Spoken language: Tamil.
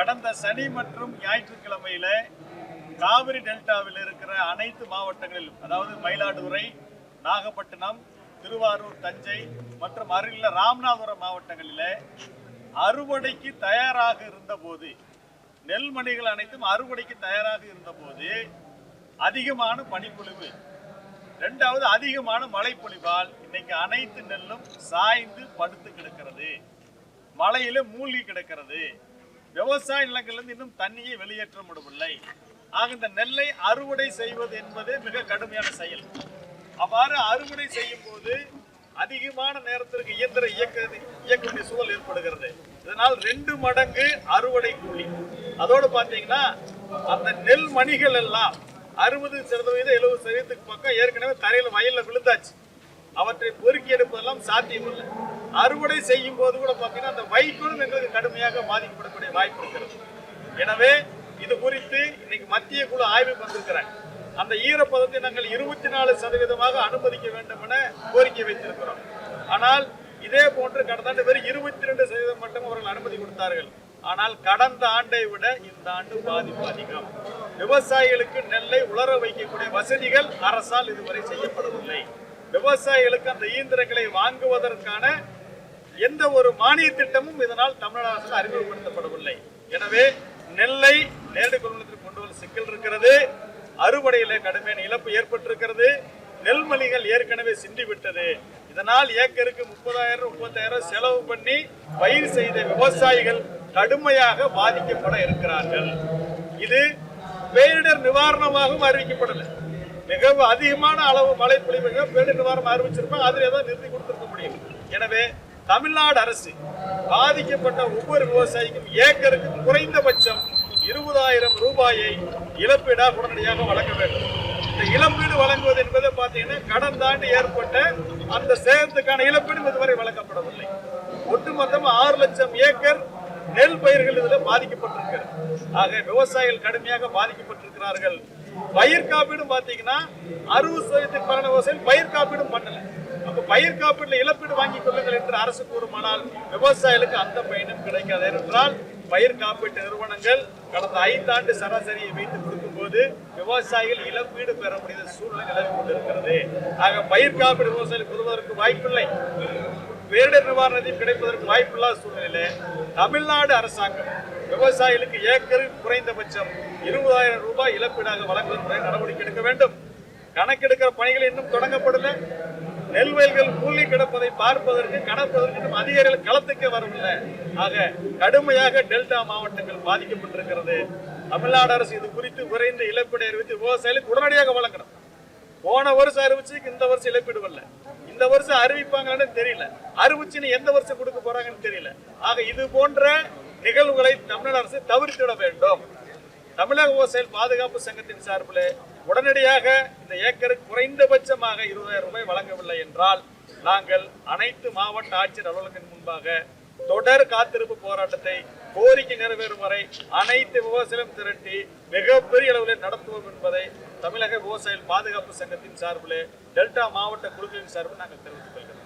கடந்த சனி மற்றும் ஞாயிற்றுக்கிழமையில காவிரி டெல்டாவில் இருக்கிற அனைத்து மாவட்டங்களிலும் அதாவது மயிலாடுதுறை நாகப்பட்டினம் திருவாரூர் தஞ்சை மற்றும் அருகில் ராமநாதபுரம் மாவட்டங்களில் அறுவடைக்கு தயாராக இருந்தபோது நெல்மணிகள் அனைத்தும் அறுவடைக்கு தயாராக இருந்தபோது அதிகமான பனிப்பொழிவு. ரெண்டாவது அதிகமான மழைப்பொழிவால் இன்னைக்கு அனைத்து நெல்லும் சாய்ந்து படுத்து கிடக்கிறது. மழையில மூழ்கி கிடக்கிறது. விவசாய நிலங்களிலிருந்து இன்னும் தண்ணியை வெளியேற்ற முடியவில்லை ஆக இந்த நெல்லை அறுவடை செய்வது என்பது மிக கடுமையான செயல். அவ்வாறு அறுவடை செய்யும் போது அதிகமான நேரத்திற்கு இயந்திர இயக்க இயக்க வேண்டிய சூழல் ஏற்படுகிறது. இதனால் ரெண்டு மடங்கு அறுவடை கூலி. அதோடு பார்த்தீங்கன்னா அந்த நெல் மணிகள் எல்லாம் அறுபது சதவீதம் எழுபது சதவீதத்துக்கு பக்கம் ஏற்கனவே தரையில் வயலில் விழுந்தாச்சு. அவற்றை பொறுக்கி எடுப்பதெல்லாம் சாத்தியமில்லை. அறுவடை செய்யும் போது கூட பார்த்தீங்கன்னா அந்த வைக்கோலும் எங்களுக்கு கடுமையாக பாதிக்கப்படக்கூடிய வாய்ப்பு இருக்கிறது. எனவே இது குறித்து இன்னைக்கு மத்திய குழு ஆய்வு வந்திருக்கிறாங்க அந்த ஈரப்பதத்தை நாங்கள் இருபத்தி நாலு சதவீதமாக அனுமதிக்க வேண்டும் என கோரிக்கை வைத்திருக்கிறோம். ஆனால் இதே போன்று கடந்த ஆண்டு வெறும் இருபத்தி ரெண்டு சதவீதம் மட்டும் அவர்கள் அனுமதி கொடுத்தார்கள். ஆனால் கடந்த ஆண்டை விட இந்த ஆண்டு பாதிப்பு அதிகம். விவசாயிகளுக்கு நெல்லை உலர வைக்கக்கூடிய வசதிகள் அரசால் இதுவரை செய்யப்படவில்லை. விவசாயிகளுக்கு அந்த இயந்திரங்களை வாங்குவதற்கான எந்த ஒரு மானிய திட்டமும் இதனால் தமிழக அரசு அறிமுகப்படுத்தப்படவில்லை. எனவே நெல்லை நேரடி கொள்முதலுக்கு கொண்டு வர சிக்கல் இருக்கிறது. அறுவடையில கடுமையான இழப்பு ஏற்பட்டிருக்கிறது. நெல்மணிகள் ஏற்கனவே சிந்தி விட்டது. இதனால் ஏக்கருக்கு முப்பதாயிரம் முப்பத்தாயிரம் செலவு பண்ணி பயிர் செய்த விவசாயிகள் கடுமையாக பாதிக்கப்பட இருக்கிறார்கள். இது பேரிடர் நிவாரணமாகவும் அறிவிக்கப்படலை. மிக அதிகமான அளவு மழை பொழிவுகள் பேரிடர் நிவாரணம் அறிவிச்சிருப்பாங்க அதில் ஏதோ நிறுத்தி கொடுத்துருக்க முடியும். எனவே தமிழ்நாடு அரசு பாதிக்கப்பட்ட ஒவ்வொரு விவசாயிக்கும் ஏக்கருக்கு குறைந்தபட்சம் இருபதாயிரம் ரூபாயை இழப்பீடாக உடனடியாக வழங்க வேண்டும். இந்த இழப்பீடு வழங்குவது என்பது பார்த்தீங்கன்னா கடந்த ஆண்டு ஏற்பட்ட அந்த சேதத்துக்கான இழப்பீடு இதுவரை வழங்கப்படவில்லை. ஒட்டுமொத்தம் ஆறு லட்சம் ஏக்கர் நெல் பயிர்கள் இதில் பாதிக்கப்பட்டிருக்கிறது. ஆக விவசாயிகள் கடுமையாக பாதிக்கப்பட்டிருக்கிறார்கள். பயிர் காப்பீடும் பார்த்தீங்கன்னா அறுபது சதவீதத்துக்கு பயிர் காப்பீடும் பண்ணலை. அப்ப பயிர் காப்பீடுல இழப்பீடு வாங்கிக் கொள்ளுங்கள் என்று அரசு கூறுமானால் விவசாயிகளுக்கு அந்த பயனும் கிடைக்காது. என்றால் பயிர் காப்பீட்டு நிறுவனங்கள் கடந்த ஐந்தாண்டு சராசரியை வைத்து கொடுக்கும்போது விவசாயிகள் இழப்பீடு பெற முடியாத சூழ்நிலை நிலவி கொண்டிருக்கிறது. ஆக பயிர் காப்பீடு விவசாயிகள் பெறுவதற்கு வாய்ப்பில்லை. பேரிடர் நிவாரணத்தையும் கிடைப்பதற்கு வாய்ப்பில்லாத சூழ்நிலையில தமிழ்நாடு அரசாங்கம் விவசாயிகளுக்கு ஏக்கருக்கு குறைந்தபட்சம் இருபதாயிரம் ரூபாய் இழப்பீடாக வழங்குவதற்கு நடவடிக்கை எடுக்க வேண்டும். கணக்கெடுக்கிற பணிகள் இன்னும் தொடங்கப்படல. நெல் வயல்கள் மூழ்கி கிடப்பதை பார்ப்பதற்கு கணப்பதற்கு இன்னும் அதிகாரிகள் களத்துக்கே வரவில்லை. ஆக கடுமையாக டெல்டா மாவட்டங்கள் பாதிக்கப்பட்டிருக்கிறது. தமிழ்நாடு அரசு இது குறித்து விரைந்து இழப்பீடு அறிவித்து விவசாயிகளுக்கு உடனடியாக வழங்கணும். போன வருஷம் அறிவிச்சு இந்த வருஷம் இழப்பீடு வரல. இந்த வருஷம் அறிவிப்பாங்கன்னு தெரியல. அறிவிச்சுன்னு எந்த வருஷம் கொடுக்க போறாங்கன்னு தெரியல. ஆக இது போன்ற நிகழ்வுகளை தமிழ்நாடு அரசு தவிர்த்திட வேண்டும். தமிழக விவசாயிகள் பாதுகாப்பு சங்கத்தின் சார்பில் உடனடியாக ஏக்கருக்கு குறைந்தபட்சமாக இருபதாயிரம் ரூபாய் வழங்கவில்லை என்றால் நாங்கள் அனைத்து மாவட்ட ஆட்சியர் அலுவலகத்தின் முன்பாக தொடர் காத்திருப்பு போராட்டத்தை கோரிக்கை நிறைவேறும் வரை அனைத்து விவசாயம் திரட்டி மிகப்பெரிய அளவில் நடத்துவோம் என்பதை தமிழக விவசாயிகள் பாதுகாப்பு சங்கத்தின் சார்பில் டெல்டா மாவட்ட குழுக்களின் சார்பில் நாங்கள் தெரிவித்துக் கொள்கிறோம்.